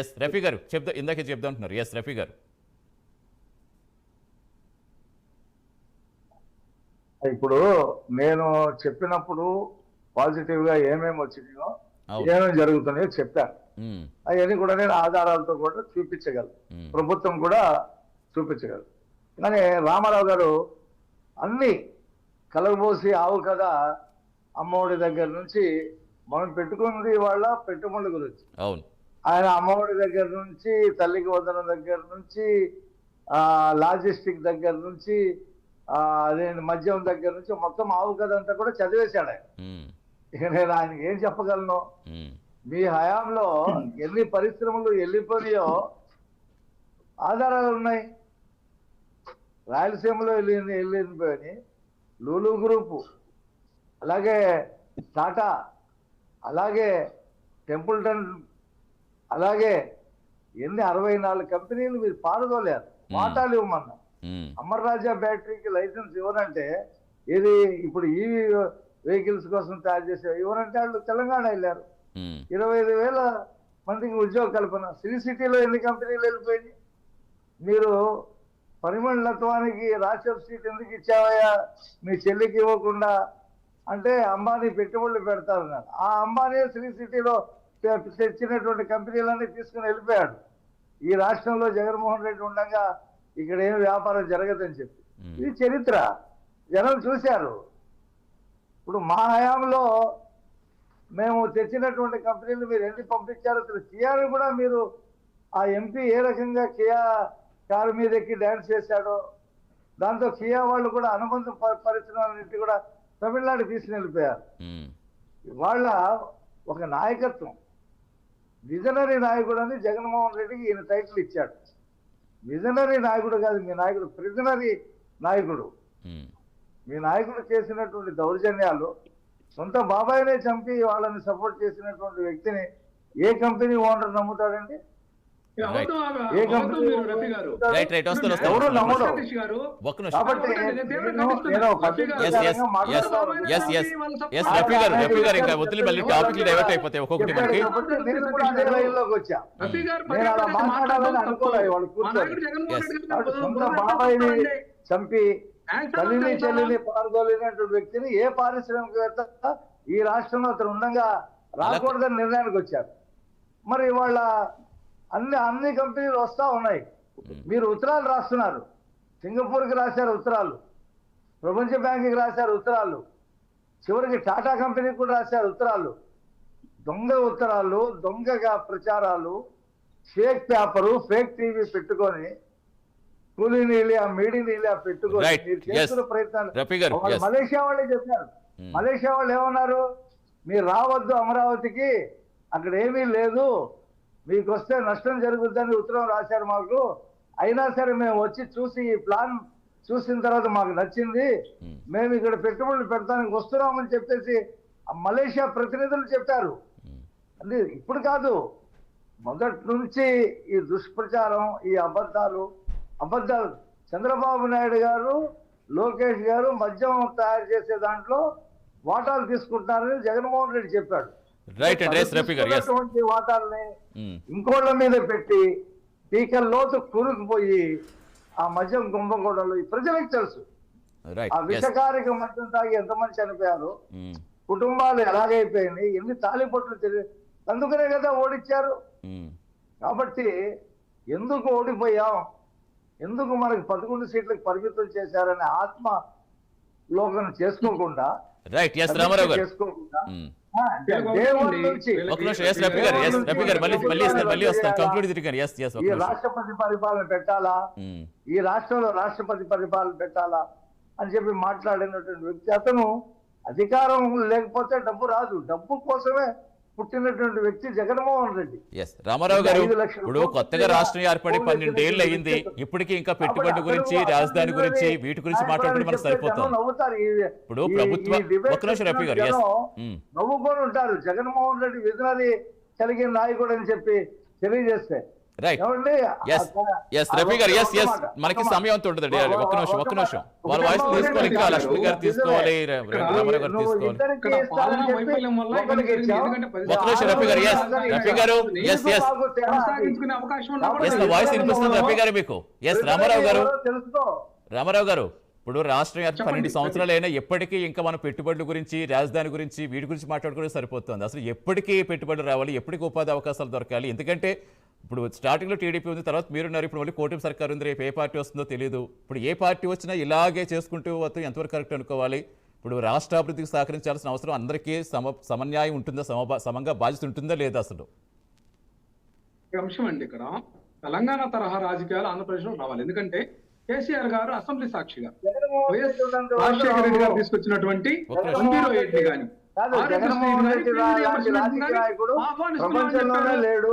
Yes Rafi గారు చెప్తా ఇందాకే చెప్తా అంటున్నారు. ఎస్ రఫీ గారు. ఇప్పుడు నేను చెప్పినప్పుడు పాజిటివ్గా ఏమేమి వచ్చినాయో. ఏమేమి జరుగుతున్నాయో చెప్పాను అవన్నీ కూడా నేను ఆధారాలతో కూడా చూపించగలను. ప్రభుత్వం కూడా చూపించగలదు కానీ రామారావు గారు అన్ని కలగబోసి ఆవు కదా అమ్మఒడి దగ్గర నుంచి మనం పెట్టుకున్నది వాళ్ళ పెట్టుబడుల గురించి. అవును. ఆయన అమ్మఒడి దగ్గర నుంచి తల్లికి వందనం దగ్గర నుంచి ఆ లాజిస్టిక్ దగ్గర నుంచి ఆ అదే మద్యం దగ్గర నుంచి మొత్తం ఆవు కథ అంతా కూడా చదివేశాడు ఆయన. ఇక నేను ఆయనకి ఏం చెప్పగలను? మీ హయాంలో ఎన్ని పరిశ్రమలు వెళ్ళిపోయాయో ఆధారాలు ఉన్నాయి. రాయలసీమలో వెళ్ళి వెళ్ళిపోయి లూలు గ్రూపు అలాగే టాటా అలాగే టెంపుల్టన్ అలాగే ఎన్ని అరవై నాలుగు కంపెనీలు మీరు పారదోలేరు. వాటాలు ఇవ్వమన్నా అమర్ రాజా బ్యాటరీకి లైసెన్స్ ఇవ్వనంటే ఇది ఇప్పుడు ఈవీ వెహికల్స్ కోసం తయారు చేసే ఇవ్వనంటే వాళ్ళు తెలంగాణ వెళ్ళారు. ఇరవై ఐదు వేల మందికి ఉద్యోగ కల్పన. శ్రీ సిటీలో ఎన్ని కంపెనీలు వెళ్ళిపోయినాయి? మీరు పరిమళత్వానికి రాజ్యసభ సీట్ ఎందుకు ఇచ్చావయ్యా? మీ చెల్లికి ఇవ్వకుండా అంటే అంబానీ పెట్టుబడులు పెడతారన్నారు. ఆ అంబానీ శ్రీ సిటీలో తెచ్చినటువంటి కంపెనీలన్నీ తీసుకుని వెళ్ళిపోయాడు. ఈ రాష్ట్రంలో జగన్మోహన్ రెడ్డి ఉండగా ఇక్కడ ఏం వ్యాపారం జరగదని చెప్పి. ఇది చరిత్ర జనం చూశారు. ఇప్పుడు మా హయాంలో మేము తెచ్చినటువంటి కంపెనీలు మీరు ఎన్ని పంపించారో కియాని కూడా మీరు ఆ ఎంపీ ఏ రకంగా కియా కారు మీద ఎక్కి డ్యాన్స్ చేశాడో దాంతో కియా వాళ్ళు కూడా అనుబంధ పరిశ్రమలన్నింటి కూడా తమిళనాడు తీసుకుని వెళ్ళిపోయారు. వాళ్ళ ఒక నాయకత్వం. విజనరీ నాయకుడు అని జగన్మోహన్ రెడ్డికి ఈయన టైటిల్ ఇచ్చాడు. విజనరీ నాయకుడు కాదు మీ నాయకుడు ప్రిజనరీ నాయకుడు. మీ నాయకుడు చేసినటువంటి దౌర్జన్యాలు సొంత బాబాయినే చంపి వాళ్ళని సపోర్ట్ చేసినటువంటి వ్యక్తిని ఏ కంపెనీ ఓనర్ నమ్ముతాడండి? రైట్ రైట్ వస్తాను రఫీ గారు. రఫీ గారు. ఇంకా మళ్ళీ టాపిక్లు డైవర్ట్ అయిపోతాయి ఒక్కొక్కటి మనకి. చంపి తల్లిని చెల్లిని పాల్గొలేనటువంటి వ్యక్తిని ఏ పారిశ్రామికవేత్త ఈ రాష్ట్రంలో అతను ఉండగా రాకూడదని నిర్ణయానికి వచ్చారు. మరి వాళ్ళ అన్ని అన్ని కంపెనీలు వస్తా ఉన్నాయి. మీరు ఉత్తరాలు రాస్తున్నారు. సింగపూర్కి రాశారు ఉత్తరాలు. ప్రపంచ బ్యాంకుకి రాశారు ఉత్తరాలు. చివరికి టాటా కంపెనీకి కూడా రాశారు ఉత్తరాలు. దొంగ ఉత్తరాలు దొంగగా ప్రచారాలు ఫేక్ పేపరు ఫేక్ టీవీ పెట్టుకొని కూలీ నీళ్ళ మీడి నీళ్ళ పెట్టుకొని. మీరు Yes. చేస్తున్న ప్రయత్నాలు. మలేషియా వాళ్ళే చెప్పారు. మలేషియా వాళ్ళు ఏమన్నారు? మీరు రావద్దు అమరావతికి అక్కడ ఏమీ లేదు. మీకు వస్తే నష్టం జరుగుతుందని ఉత్తరం రాశారు మాకు. అయినా సరే మేము వచ్చి చూసి ఈ ప్లాన్ చూసిన తర్వాత మాకు నచ్చింది. మేము. ఇక్కడ పెట్టుబడులు పెడతానికి వస్తున్నామని చెప్పేసి మలేషియా ప్రతినిధులు చెప్పారు. అంటే ఇప్పుడు కాదు. మొదటి నుంచి ఈ దుష్ప్రచారం ఈ అబద్ధాలు అబద్ధాలు. చంద్రబాబు నాయుడు గారు లోకేష్ గారు మద్యం తయారు చేసే దాంట్లో వాటాలు తీసుకుంటున్నారని జగన్మోహన్ రెడ్డి చెప్పాడు. రైట్ అండ్ ఎస్ రఫీ గారు వాటాలని ఇంకోళ్ళ మీద పెట్టి పీకల లోతు కూరుకుపోయి ఆ మద్యం కుంభకోణంలో ఈ ప్రజలకు తెలుసు. ఆ విషకారిక మద్యం తాగి ఎంతమంది చనిపోయారు? కుటుంబాలు ఎలాగైపోయినాయి? ఎన్ని తాలిపొట్లు తిరిగి అందుకనే కదా ఓడిచ్చారు. కాబట్టి ఎందుకు ఓడిపోయాం? ఎందుకు మనకి పదకొండు సీట్లకు పరిమితం చేశారనే ఆత్మ లోకం చేసుకోకుండా రైట్ ఎస్ రామారావు గారు. చేసుకోకుండా రాష్ట్రపతి పరిపాలన పెట్టాలా? ఈ రాష్ట్రంలో రాష్ట్రపతి పరిపాలన పెట్టాలా? అని చెప్పి మాట్లాడినటువంటి వ్యక్తి అతను అధికారం లేకపోతే డబ్బు రాదు. డబ్బు కోసమే పుట్టినటువంటి వ్యక్తి జగన్మోహన్ రెడ్డి. ఎస్ రామారావు గారు ఇప్పుడు కొత్తగా రాష్ట్రం ఏర్పడి పన్నెండేళ్ళు చేస్తున్నారు. ఇప్పటికీ ఇంకా పెట్టుబడి గురించి రాజధాని గురించి వీటి గురించి మాట్లాడుకుంటే మనకు సరిపోతాం ఇప్పుడు ప్రభుత్వ ఒక్క నిమిషం రఫీ గారు ఎస్ నవ్వుకొని ఉంటారు. జగన్మోహన్ రెడ్డి విజనరీ కలిగిన నాయకుడు అని చెప్పి తెలియజేస్తే రైట్ ఎస్ రఫీ గారు ఎస్ ఎస్ మనకి సమయం అంత ఉండదండి ఒక్క నిమిషం ఒక్క నిమిషం. వాళ్ళ వాయిస్ తీసుకోవాలి. ఇంకా లక్ష్మి గారు తీసుకోవాలి. ర- రామారావు గారు తీసుకోవాలి. ఒక్క నిమిషం రఫీ గారు ఎస్ రఫీ గారు ఎస్ ఎస్ ఎస్ వాయిస్ వినిపిస్తుంది రఫీ గారు మీకు? ఎస్ రామారావు గారు. తెలుసుకో. రామారావు గారు ఇప్పుడు రాష్ట్రం యొక్క పన్నెండు సంవత్సరాలు అయినా ఎప్పటికీ ఇంకా మన పెట్టుబడుల గురించి రాజధాని గురించి వీటి గురించి మాట్లాడుకోవడం సరిపోతుంది. అసలు ఎప్పటికీ పెట్టుబడులు రావాలి ఎప్పటికీ ఉపాధి అవకాశాలు దొరకాలి. ఎందుకంటే ఇప్పుడు స్టార్టింగ్లో టీడీపీ ఉంది తర్వాత మీరున్నారు ఇప్పుడు మళ్ళీ కూటమి సర్కారు ఉంది రేపు ఏ పార్టీ వస్తుందో తెలియదు ఇప్పుడు ఏ పార్టీ వచ్చినా ఇలాగే చేసుకుంటూ పోతే ఎంతవరకు కరెక్ట్ అనుకోవాలి? ఇప్పుడు రాష్ట్ర అభివృద్ధికి సహకరించాల్సిన అవసరం అందరికీ సమ సమన్యాయం ఉంటుందా సమ సమంగా బాధ్యత ఉంటుందా లేదా అసలు? అంశం అండి ఇక్కడ. తెలంగాణ తరహా రాజకీయాలు ఆంధ్రప్రదేశ్లో రావాలి. ఎందుకంటే కేసీఆర్ గారు అసెంబ్లీ సాక్షిగా వైఎస్ రాజశేఖర రెడ్డి గారు తీసుకొచ్చినటువంటి జీరో ఎయిట్ని కానీ కాదు, జగన్మోహన్ రెడ్డి రా- లాంటి రాజకీయ నాయకుడు ప్రపంచంలోనే లేడు.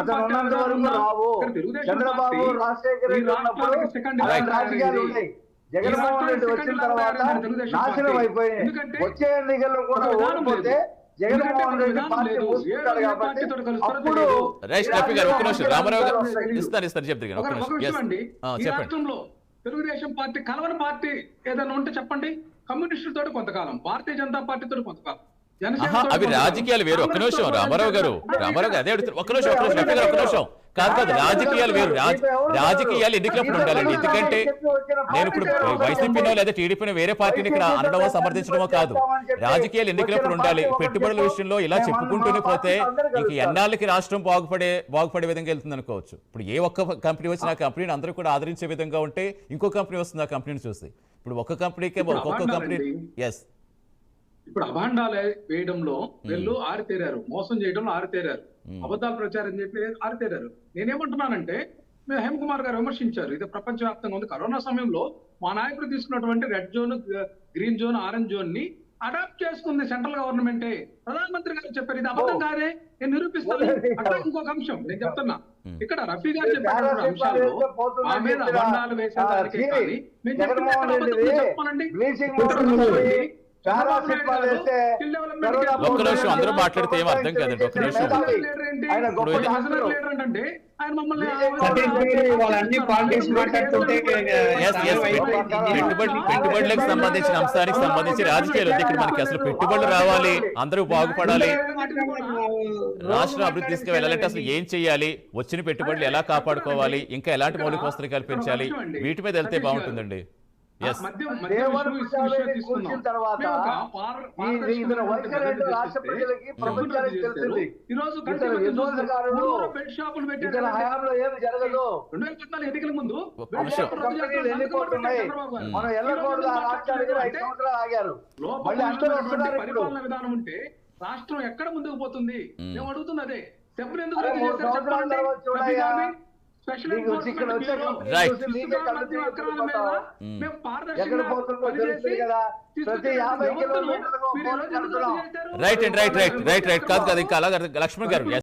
అతను ఉన్నంత వరకు రావు. చంద్రబాబు రాజశేఖర రెడ్డి ఉన్నప్పుడు అలాంటి రాజకీయాలు ఉన్నాయి. జగన్మోహన్ రెడ్డి వచ్చిన తర్వాత నాశనం అయిపోయింది వచ్చే ఎన్నికల్లో కూడా ఓడిపోతే తెలుగుదేశం పార్టీ కలవని పార్టీ ఏదైనా ఉంటే చెప్పండి. కమ్యూనిస్టులతో కొంతకాలం భారతీయ జనతా పార్టీతో కొంతకాలం. అవి రాజకీయాలు వేరు. ఒక్క నిమిషం రామారావు గారు. రామారావు గారు అదే ఒక్క నిమిషం ఒక్క నిమిషం ఒక్క నిమిషం. కాదు కాదు రాజకీయాలు వేరు. రాజ రాజకీయాలు ఎన్నికలప్పుడు ఉండాలండి? ఎందుకంటే నేను ఇప్పుడు వైసీపీనో లేదా టీడీపీనో వేరే పార్టీని ఇక్కడ అనడమో సమర్థించడమో కాదు. రాజకీయాలు ఎన్నికలప్పుడు ఉండాలి? పెట్టుబడుల విషయంలో ఇలా చెప్పుకుంటూనే పోతే ఇంక ఎన్నాళ్ళకి రాష్ట్రం బాగుపడే బాగుపడే విధంగా వెళ్తుంది అనుకోవచ్చు. ఇప్పుడు ఏ ఒక్క కంపెనీ వచ్చినా ఆ కంపెనీని అందరూ కూడా ఆదరించే విధంగా ఉంటే ఇంకో కంపెనీ వస్తుంది ఆ కంపెనీని చూసి ఇప్పుడు ఒక్క కంపెనీకే ఒక్కొక్క కంపెనీ. ఎస్ ఇప్పుడు అభాండాలు వేయడంలో వీళ్ళు ఆరితేరారు మోసం చేయడంలో ఆరితేరారు. అబద్ధాలు ప్రచారం చెప్పి ఆరితేరారు. నేనేమంటున్నానంటే మేము హేమ్ కుమార్ గారు విమర్శించారు ఇది ప్రపంచవ్యాప్తంగా ఉంది. కరోనా సమయంలో మా నాయకుడు తీసుకున్నటువంటి red zone green zone orange జోన్ని adapt చేసుకుంది సెంట్రల్ గవర్నమెంటే. ప్రధానమంత్రి గారు చెప్పారు ఇది అబద్ధం కాదే? నేను నిరూపిస్తాను. అట్లా ఇంకొక అంశం నేను చెప్తున్నా. ఇక్కడ రఫీ గారు అంశాల్లో మా మీద అభాండాలు కానీ మేము ఎక్కడ అబద్ధం చెప్పాలండి ఒక్క నిమిషం అందరూ మాట్లాడితే ఏం అర్థం కాదండి ఒక్క నిమిషం. పెట్టుబడులకు సంబంధించిన అంశానికి సంబంధించి రాజకీయాలు ఇక్కడ మనకి అసలు పెట్టుబడులు రావాలి అందరూ బాగుపడాలి. రాష్ట్ర అభివృద్ధి తీసుకువెళ్ళాలంటే అసలు ఏం చేయాలి? వచ్చిన పెట్టుబడులు ఎలా కాపాడుకోవాలి? ఇంకా ఎలాంటి మౌలిక వసతులు కల్పించాలి? వీటి మీద వెళ్తే బాగుంటుందండి. కూర్చిన తర్వాత ఈ ఇతను వైఖరి రాష్ట్ర ప్రజలకి ప్రపంచానికి తెలిసింది ఈరోజు ఇతను వినోదకారుడు బెడ్ షాపులు ఇతని హయాంలో ఏమి జరగదు. రెండు వేల పద్నాలుగు ఎన్నికల ముందు. వెళ్ళిపోతున్నాయి. మనం వెళ్ళకూడదు ఆ రాష్ట్రానికి ఐదు సంవత్సరాలు ఆగారు. మళ్ళీ అందరూ వస్తున్నారు ఇప్పుడు. పరిపాలన విధానం ఉంటే రాష్ట్రం ఎక్కడ ముందుకు పోతుంది? మ్మ్. మేము అడుగుతుంది స్పెషల్ ఎన్ఫోర్స్మెంట్ పోతావు. మ్మ్. పారదర్శకంగా? Right and right right right right కాదు కాదు ఇంకా అలాగే లక్ష్మణ్ గారు